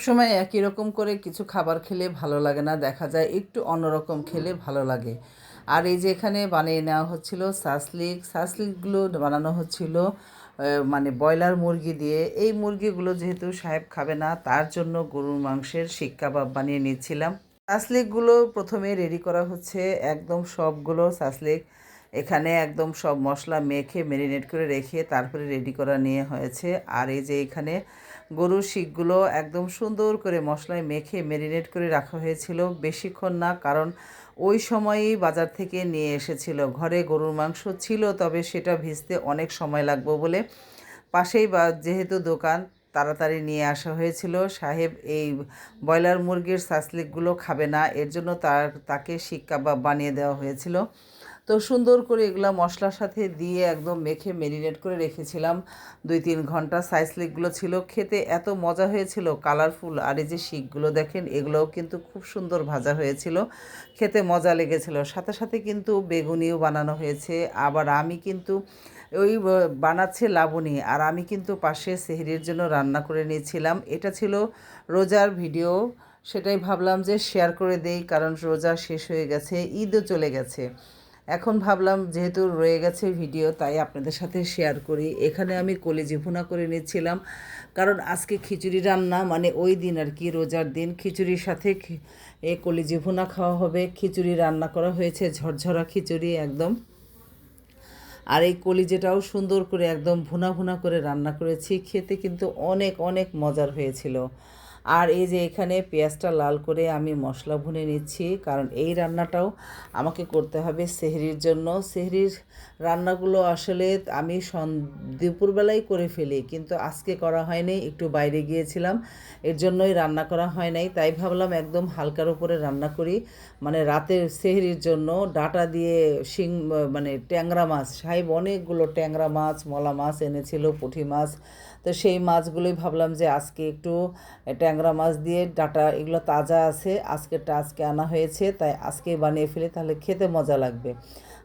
সবসময় একই রকম করে কিছু খাবার খেলে ভালো লাগে না। দেখা যায় একটু অন্যরকম খেলে ভালো লাগে। আর এই যে এখানে বানিয়ে নেওয়া হচ্ছিল সাসলিক সাসলিকগুলো বানানো হচ্ছিল মানে ব্রয়লার মুরগি দিয়ে। এই মুরগিগুলো যেহেতু সাহেব খাবে না, তার জন্য গরুর মাংসের শিক কাবাব বানিয়ে নিচ্ছিলাম। সাসলিকগুলো প্রথমে রেডি করা হচ্ছে একদম সবগুলো সাসলিক এখানে একদম সব মশলা মেখে ম্যারিনেট করে রেখে তারপরে রেডি করা নিয়ে হয়েছে। আর এই যে এখানে গরুর শিকগুলো একদম সুন্দর করে মশলায় মেখে ম্যারিনেট করে রাখা হয়েছিল। বেশিক্ষণ না, কারণ ওই সময়ই বাজার থেকে নিয়ে এসেছিল। ঘরে গরুর মাংস ছিল, তবে সেটা ভিজতে অনেক সময় লাগবে বলে পাশেই বা যেহেতু দোকান, তাড়াতাড়ি নিয়ে আসা হয়েছিল। সাহেব এই ব্রয়লার মুরগির সাসলিকগুলো খাবে না, এর জন্য তার, তাকে শিক কাবাব বানিয়ে দেওয়া হয়েছিল। তো সুন্দর করে এগুলো মশলার সাথে দিয়ে একদম মেখে মেরিনেট করে রেখেছিলাম। দুই তিন ঘণ্টা সাইসলিকগুলো ছিল। খেতে এত মজা হয়েছিল কালারফুল আর এই যে শিকগুলো দেখেন, এগুলোও কিন্তু খুব সুন্দর ভাজা হয়েছিল। খেতে মজা লেগেছিল। সাথে সাথে কিন্তু বেগুনিও বানানো হয়েছে। আবার আমি কিন্তু ওই বানাচ্ছে লাবণী আর আমি কিন্তু পাশে সেহরির জন্য রান্না করে নিয়েছিলাম। এটা ছিল রোজার ভিডিও সেটাই ভাবলাম যে শেয়ার করে দেই, কারণ রোজা শেষ হয়ে গেছে, ঈদও চলে গেছে। এখন ভাবলাম যেহেতু রয়ে গেছে ভিডিও, তাই আপনাদের সাথে শেয়ার করি। এখানে আমি কলিজি ভুনা করে নিচ্ছিলাম, কারণ আজকে খিচুড়ি রান্না মানে ওই দিন আর কি, রোজার দিন। খিচুড়ির সাথে এ কলিজি ভুনা খাওয়া হবে। খিচুড়ি রান্না করা হয়েছে, ঝরঝরা খিচুড়ি একদম। আর এই কলিজেটাও সুন্দর করে একদম ভুনা ভুনা করে রান্না করেছি, খেতে কিন্তু অনেক অনেক মজার হয়েছিল। আর এই যে এখানে পেঁয়াজটা লাল করে আমি মশলা ভুনে নিচ্ছি, কারণ এই রান্নাটাও আমাকে করতে হবে সেহরির জন্য। সেহরির রান্নাগুলো আসলে আমি সন দুপুরবেলায় করে ফেলি, কিন্তু আজকে করা হয়নি, একটু বাইরে গিয়েছিলাম, এর জন্যই রান্না করা হয় নাই। তাই ভাবলাম একদম হালকার উপরে রান্না করি মানে রাতের সেহরির জন্য ডাটা দিয়ে শিং মানে ট্যাংরা মাছ, সাহেব অনেকগুলো ট্যাংরা মাছ, মলা মাছ এনেছিল, পুঁটি মাছ। তো সেই মাছগুলোই ভাবলাম যে আজকে একটু ট্যাংরা মাছ দিয়ে ডাটা, এগুলো তাজা আছে, আজকেরটা আজকে আনা হয়েছে, তাই আজকেই বানিয়ে ফেলে, তাহলে খেতে মজা লাগবে।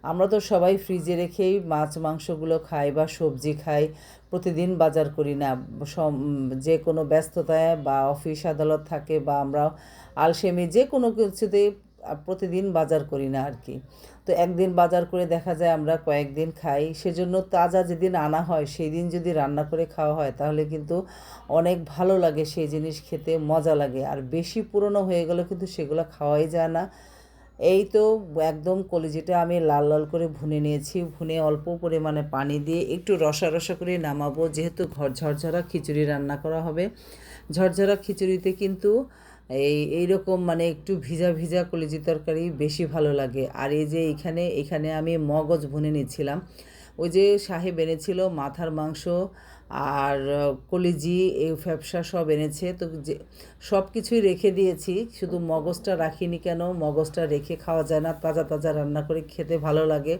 আমরা তো সবাই ফ্রিজে রেখেই মাছ, মাংসগুলো খাই বা সবজি খাই, প্রতিদিন বাজার করি না। যে কোনো ব্যস্ততায় বা অফিস আদালত থাকে বা আমরা আলসেমি, যে কোনো কিছুতেই প্রতিদিন বাজার করি না আর কি। তো একদিন বাজার করে দেখা যায় আমরা কয়েকদিন খাই, সেজন্য তাজা যেদিন আনা হয় সেই দিন যদি রান্না করে খাওয়া হয়, তাহলে কিন্তু অনেক ভালো লাগে সেই জিনিস খেতে, মজা লাগে। আর বেশি পুরনো হয়ে গেলে কিন্তু সেগুলো খাওয়াই যায় না। এই তো একদম কলিজিটা আমি লাল লাল করে ভুনে নিয়েছি, ভুনে অল্প পরিমাণে পানি দিয়ে একটু রসা রসা করে নামাবো, যেহেতু ঘর ঝরঝরা খিচুড়ি রান্না করা হবে। ঝরঝরা খিচুড়িতে কিন্তু এই, এইরকম মানে একটু ভিজা ভিজা কলিজি তরকারি বেশি ভালো লাগে। আর এই যে এখানে এখানে আমি মগজ ভুনে নিচ্ছিলাম। ওই যে সাহেব এনেছিল মাথার মাংস আর কলিজি, এই ফ্যাপসা সব এনেছে। তো যে সব কিছুই রেখে দিয়েছি। শুধু মগজটা রাখিনি কেন? মগজটা রেখে খাওয়া যায় না। তাজা তাজা রান্না করে খেতে ভালো লাগে।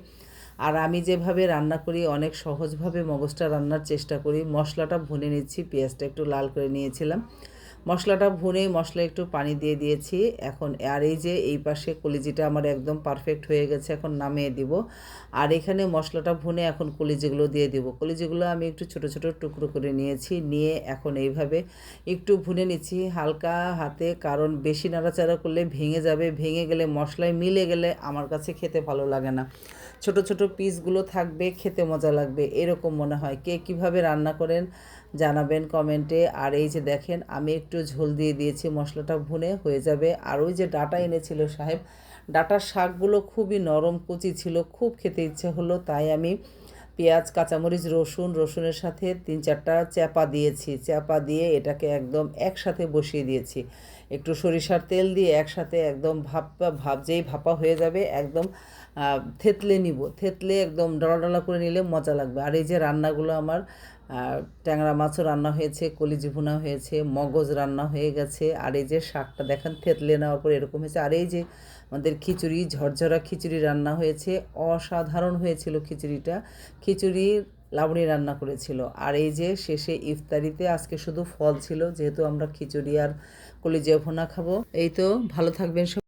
আর আমি যেভাবে রান্না করি, অনেক সহজভাবে মগজটা রান্নার চেষ্টা করি। মশলাটা ভুনে নিচ্ছি, পেঁয়াজটা একটু লাল করে নিয়েছিলাম। মশলাটা ভুনে মশলা একটু পানি দিয়ে দিয়েছি। এখন আর এই যে এই পাশে কলিজিটা আমার একদম পারফেক্ট হয়ে গেছে, এখন নামিয়ে দিব। আর এখানে মশলাটা ভুনে এখন কলিজিগুলো দিয়ে দিব। কলিজিগুলো আমি একটু ছোট ছোট টুকরো করে নিয়েছি। নিয়ে এখন এইভাবে একটু ভুনে নিচ্ছি হালকা হাতে, কারণ বেশি নাড়াচাড়া করলে ভেঙে যাবে। ভেঙে গেলে মশলায় মিলে গেলে আমার কাছে খেতে ভালো লাগে না। ছোট ছোট পিসগুলো থাকবে, খেতে মজা লাগবে। এরকম মনে হয়। কে কীভাবে রান্না করেন জানাবেন কমেন্টে। আর এই যে দেখেন, আমি একটু ঝোল দিয়ে দিয়েছি, মশলাটা ভুনে হয়ে যাবে। আর ওই যে ডাটা এনেছিল সাহেব, ডাটার শাকগুলো খুবই নরম কুচি ছিল, খুব খেতে ইচ্ছে হলো, তাই আমি পেঁয়াজ, কাঁচামরিচ, রসুন, রসুনের সাথে তিন চারটা চ্যাপা দিয়েছি। চ্যাপা দিয়ে এটাকে একদম একসাথে বসিয়ে দিয়েছি। একটু সরিষার তেল দিয়ে একসাথে একদম ভাপা, ভাপ, যেই ভাপা হয়ে যাবে, একদম থেতলে নিব। থেতলে একদম ডলা ডলা করে নিলে মজা লাগবে। আর এই যে রান্নাগুলো আমার ট্যাংরা মাছও রান্না হয়েছে, কলিজি ভুনা হয়েছে, মগজ রান্না হয়ে গেছে, আর এই যে শাকটা দেখেন থেতলে নেওয়ার পর এরকম হয়েছে। আর এই যে আমাদের খিচুড়ি, ঝরঝরা খিচুড়ি রান্না হয়েছে, অসাধারণ হয়েছিল খিচুড়িটা। খিচুড়ি লাবণী রান্না করেছিল। আর এই যে শেষে ইফতারিতে আজকে শুধু ফল ছিল, যেহেতু আমরা খিচুড়ি আর কলিজিয়া ভুনা খাব। এই তো, ভালো থাকবেন